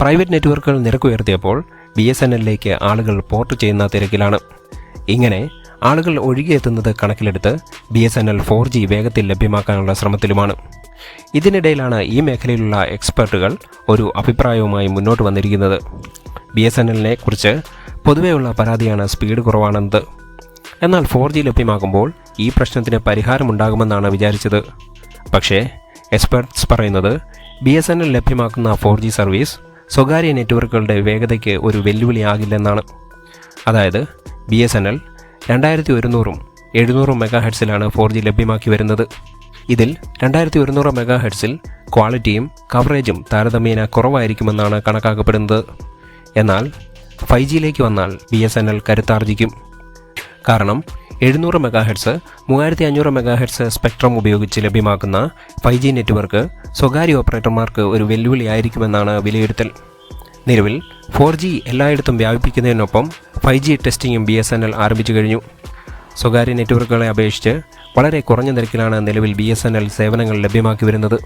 Private നെറ്റ്വർക്കുകൾ നിരക്കുയർത്തിയപ്പോൾ B S N എല്ലിലേക്ക് ആളുകൾ പോർട്ട് ചെയ്യുന്ന തിരക്കിലാണ്. ഇങ്ങനെ ആളുകൾ ഒഴുകിയെത്തുന്നത് കണക്കിലെടുത്ത് B S N L four G വേഗത്തിൽ ലഭ്യമാക്കാനുള്ള ശ്രമത്തിലുമാണ്. ഇതിനിടയിലാണ് ഈ മേഖലയിലുള്ള എക്സ്പെർട്ടുകൾ ഒരു അഭിപ്രായവുമായി മുന്നോട്ട് വന്നിരിക്കുന്നത്. ബി എസ് എൻ എല്ലിനെ കുറിച്ച് പൊതുവെയുള്ള പരാതിയാണ് സ്പീഡ് കുറവാണെന്നത്. എന്നാൽ ഫോർ ജി ലഭ്യമാകുമ്പോൾ ഈ പ്രശ്നത്തിന് പരിഹാരമുണ്ടാകുമെന്നാണ് വിചാരിച്ചത്. പക്ഷേ എക്സ്പെർട്സ് പറയുന്നത് ബി എസ് എൻ എൽ ലഭ്യമാക്കുന്ന ഫോർ ജി സർവീസ് സ്വകാര്യ നെറ്റ്വർക്കുകളുടെ വേഗതയ്ക്ക് ഒരു വെല്ലുവിളിയാകില്ലെന്നാണ്. അതായത് ബി എസ് എൻ എൽ രണ്ടായിരത്തി ഒരുന്നൂറും എഴുന്നൂറും മെഗാ ഹെഡ്സിലാണ് ഫോർ ജി ലഭ്യമാക്കി വരുന്നത്. ഇതിൽ രണ്ടായിരത്തി ഒരുന്നൂറ് മെഗാ ഹെഡ്സിൽ ക്വാളിറ്റിയും കവറേജും താരതമ്യേന കുറവായിരിക്കുമെന്നാണ് കണക്കാക്കപ്പെടുന്നത്. എന്നാൽ ഫൈവ് ജിയിലേക്ക് വന്നാൽ ബി എസ് എൻ എൽ കരുത്താർജിക്കും. കാരണം എഴുന്നൂറ് മെഗാ ഹെഡ്സ് മൂവായിരത്തി അഞ്ഞൂറ് മെഗാ ഹെഡ്സ് സ്പെക്ട്രം ഉപയോഗിച്ച് ലഭ്യമാക്കുന്ന ഫൈവ് ജി നെറ്റ്വർക്ക് സ്വകാര്യ ഓപ്പറേറ്റർമാർക്ക് ഒരു വെല്ലുവിളിയായിരിക്കുമെന്നാണ് വിലയിരുത്തൽ. നിലവിൽ ഫോർ ജി എല്ലായിടത്തും വ്യാപിപ്പിക്കുന്നതിനൊപ്പം ഫൈവ് ജി ടെസ്റ്റിംഗും ബി എസ് എൻ എൽ ആരംഭിച്ചു കഴിഞ്ഞു. സ്വകാര്യ നെറ്റ്വർക്കുകളെ അപേക്ഷിച്ച് വളരെ കുറഞ്ഞ നിരക്കിലാണ് നിലവിൽ ബി എസ് എൻ എൽ സേവനങ്ങൾ ലഭ്യമാക്കി വരുന്നത്.